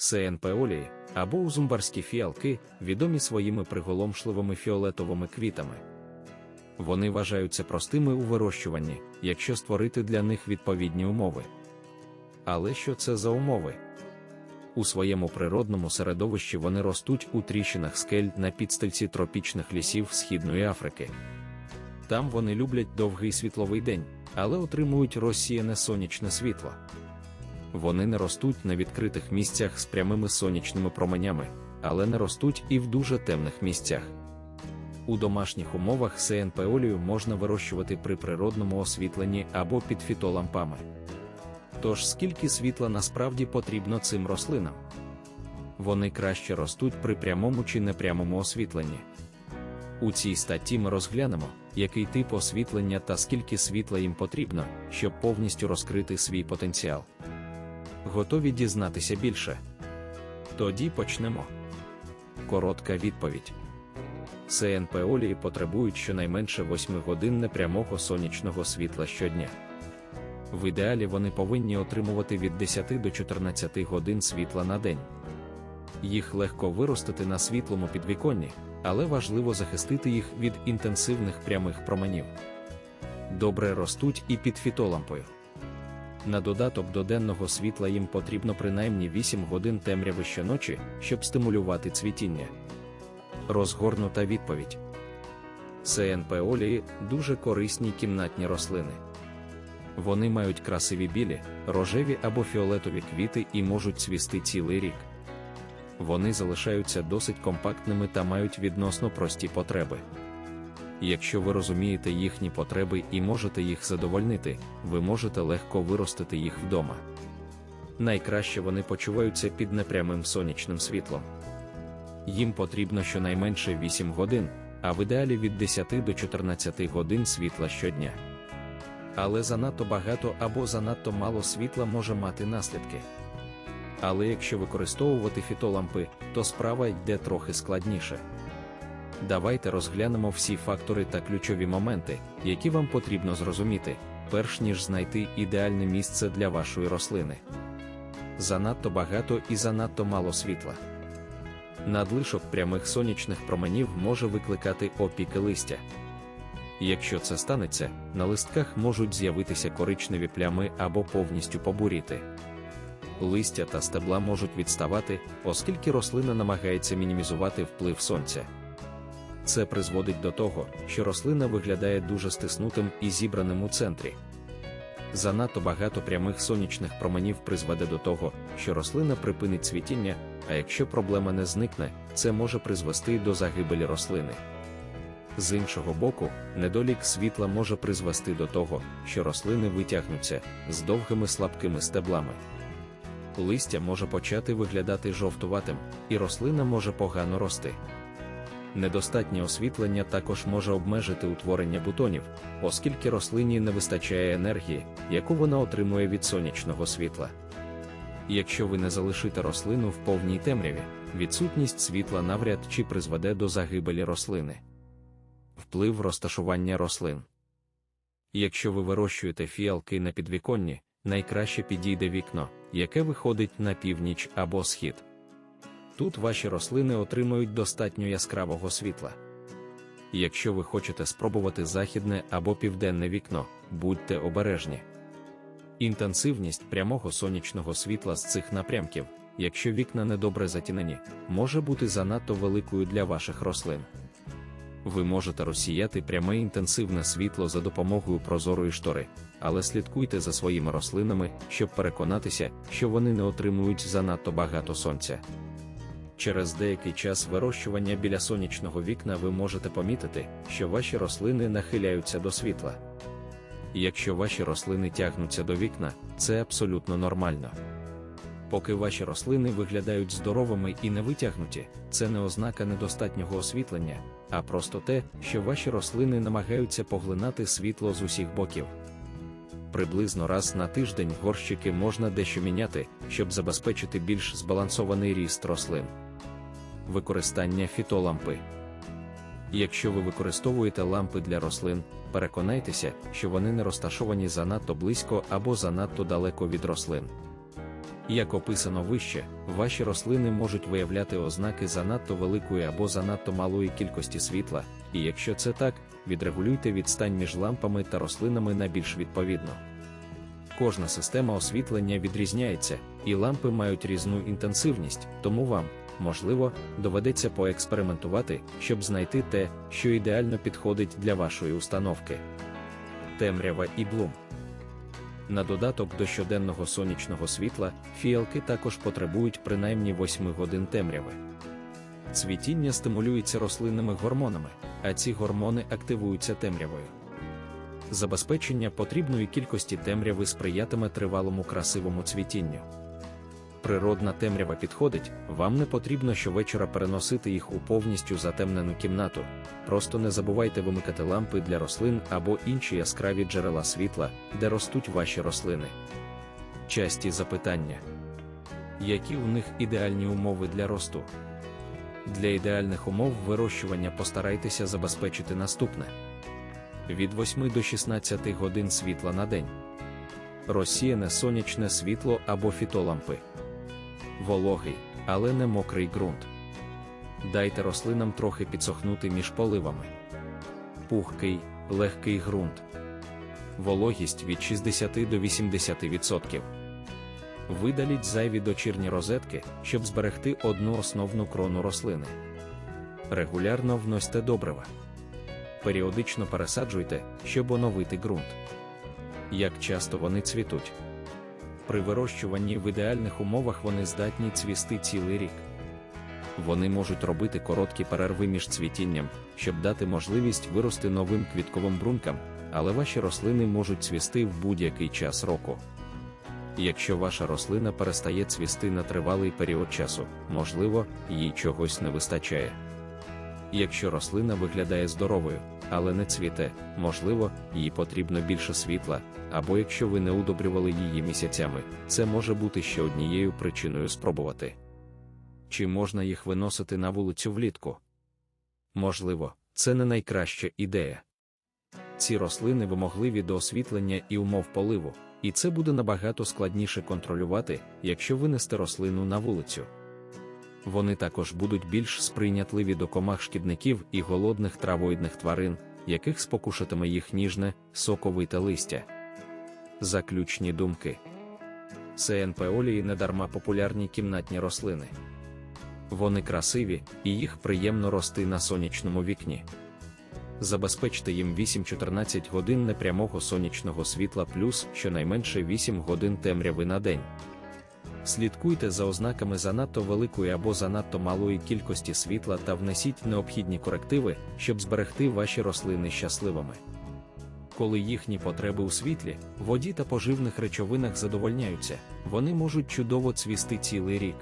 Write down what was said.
СНП олії або узумбарські фіалки, відомі своїми приголомшливими фіолетовими квітами. Вони вважаються простими у вирощуванні, якщо створити для них відповідні умови. Але що це за умови? У своєму природному середовищі вони ростуть у тріщинах скель на підстильці тропічних лісів Східної Африки. Там вони люблять довгий світловий день, але отримують розсіяне сонячне світло. Вони не ростуть на відкритих місцях з прямими сонячними променями, але не ростуть і в дуже темних місцях. У домашніх умовах СНП олію можна вирощувати при природному освітленні або під фітолампами. Тож скільки світла насправді потрібно цим рослинам? Вони краще ростуть при прямому чи непрямому освітленні. У цій статті ми розглянемо, який тип освітлення та скільки світла їм потрібно, щоб повністю розкрити свій потенціал. Готові дізнатися більше? Тоді почнемо. Коротка відповідь. СНП олії потребують щонайменше 8 годин непрямого сонячного світла щодня. В ідеалі вони повинні отримувати від 10 до 14 годин світла на день. Їх легко виростити на світлому підвіконні, але важливо захистити їх від інтенсивних прямих променів. Добре ростуть і під фітолампою. На додаток до денного світла їм потрібно принаймні 8 годин темряви щоночі, щоб стимулювати цвітіння. Розгорнута відповідь. СНП олії дуже корисні кімнатні рослини. Вони мають красиві білі, рожеві або фіолетові квіти і можуть цвісти цілий рік. Вони залишаються досить компактними та мають відносно прості потреби. Якщо ви розумієте їхні потреби і можете їх задовольнити, ви можете легко виростити їх вдома. Найкраще вони почуваються під непрямим сонячним світлом. Їм потрібно щонайменше 8 годин, а в ідеалі від 10 до 14 годин світла щодня. Але занадто багато або занадто мало світла може мати наслідки. Але якщо використовувати фітолампи, то справа йде трохи складніше. Давайте розглянемо всі фактори та ключові моменти, які вам потрібно зрозуміти, перш ніж знайти ідеальне місце для вашої рослини. Занадто багато і занадто мало світла. Надлишок прямих сонячних променів може викликати опіки листя. Якщо це станеться, на листках можуть з'явитися коричневі плями або повністю побуріти. Листя та стебла можуть відставати, оскільки рослина намагається мінімізувати вплив сонця. Це призводить до того, що рослина виглядає дуже стиснутим і зібраним у центрі. Занадто багато прямих сонячних променів призведе до того, що рослина припинить цвітіння, а якщо проблема не зникне, це може призвести до загибелі рослини. З іншого боку, недолік світла може призвести до того, що рослини витягнуться з довгими слабкими стеблами. Листя може почати виглядати жовтуватим, і рослина може погано рости. Недостатнє освітлення також може обмежити утворення бутонів, оскільки рослині не вистачає енергії, яку вона отримує від сонячного світла. Якщо ви не залишите рослину в повній темряві, відсутність світла навряд чи призведе до загибелі рослини. Вплив розташування рослин. Якщо ви вирощуєте фіалки на підвіконні, найкраще підійде вікно, яке виходить на північ або схід. Тут ваші рослини отримують достатньо яскравого світла. Якщо ви хочете спробувати західне або південне вікно, будьте обережні. Інтенсивність прямого сонячного світла з цих напрямків, якщо вікна недобре затінені, може бути занадто великою для ваших рослин. Ви можете розсіяти пряме інтенсивне світло за допомогою прозорої штори, але слідкуйте за своїми рослинами, щоб переконатися, що вони не отримують занадто багато сонця. Через деякий час вирощування біля сонячного вікна ви можете помітити, що ваші рослини нахиляються до світла. Якщо ваші рослини тягнуться до вікна, це абсолютно нормально. Поки ваші рослини виглядають здоровими і не витягнуті, це не ознака недостатнього освітлення, а просто те, що ваші рослини намагаються поглинати світло з усіх боків. Приблизно раз на тиждень горщики можна дещо міняти, щоб забезпечити більш збалансований ріст рослин. Використання фітолампи. Якщо ви використовуєте лампи для рослин, переконайтеся, що вони не розташовані занадто близько або занадто далеко від рослин. Як описано вище, ваші рослини можуть виявляти ознаки занадто великої або занадто малої кількості світла, і якщо це так, відрегулюйте відстань між лампами та рослинами на більш відповідно. Кожна система освітлення відрізняється, і лампи мають різну інтенсивність, тому вам, можливо, доведеться поекспериментувати, щоб знайти те, що ідеально підходить для вашої установки. Темрява і блум. На додаток до щоденного сонячного світла, фіалки також потребують принаймні 8 годин темряви. Цвітіння стимулюється рослинними гормонами, а ці гормони активуються темрявою. Забезпечення потрібної кількості темряви сприятиме тривалому красивому цвітінню. Природна темрява підходить, вам не потрібно щовечора переносити їх у повністю затемнену кімнату. Просто не забувайте вимикати лампи для рослин або інші яскраві джерела світла, де ростуть ваші рослини. Часті запитання: які у них ідеальні умови для росту? Для ідеальних умов вирощування постарайтеся забезпечити наступне: від 8 до 16 годин світла на день, розсіяне сонячне світло або фітолампи, вологий, але не мокрий ґрунт. Дайте рослинам трохи підсохнути між поливами. Пухкий, легкий ґрунт. Вологість від 60 до 80%. Видаліть зайві дочірні розетки, щоб зберегти одну основну крону рослини. Регулярно вносьте добрива. Періодично пересаджуйте, щоб оновити ґрунт. Як часто вони цвітуть. При вирощуванні в ідеальних умовах вони здатні цвісти цілий рік. Вони можуть робити короткі перерви між цвітінням, щоб дати можливість вирости новим квітковим брункам, але ваші рослини можуть цвісти в будь-який час року. Якщо ваша рослина перестає цвісти на тривалий період часу, можливо, їй чогось не вистачає. Якщо рослина виглядає здоровою, але не цвіте, можливо, їй потрібно більше світла, або якщо ви не удобрювали її місяцями, це може бути ще однією причиною спробувати. Чи можна їх виносити на вулицю влітку? Можливо, це не найкраща ідея. Ці рослини вимогливі до освітлення і умов поливу, і це буде набагато складніше контролювати, якщо винести рослину на вулицю. Вони також будуть більш сприйнятливі до комах шкідників і голодних травоїдних тварин, яких спокушатиме їх ніжне, соковите листя. Заключні думки СНП олії недарма популярні кімнатні рослини. Вони красиві, і їх приємно рости на сонячному вікні. Забезпечте їм 8-14 годин непрямого сонячного світла плюс щонайменше 8 годин темряви на день. Слідкуйте за ознаками занадто великої або занадто малої кількості світла та внесіть необхідні корективи, щоб зберегти ваші рослини щасливими. Коли їхні потреби у світлі, воді та поживних речовинах задовольняються, вони можуть чудово цвісти цілий рік.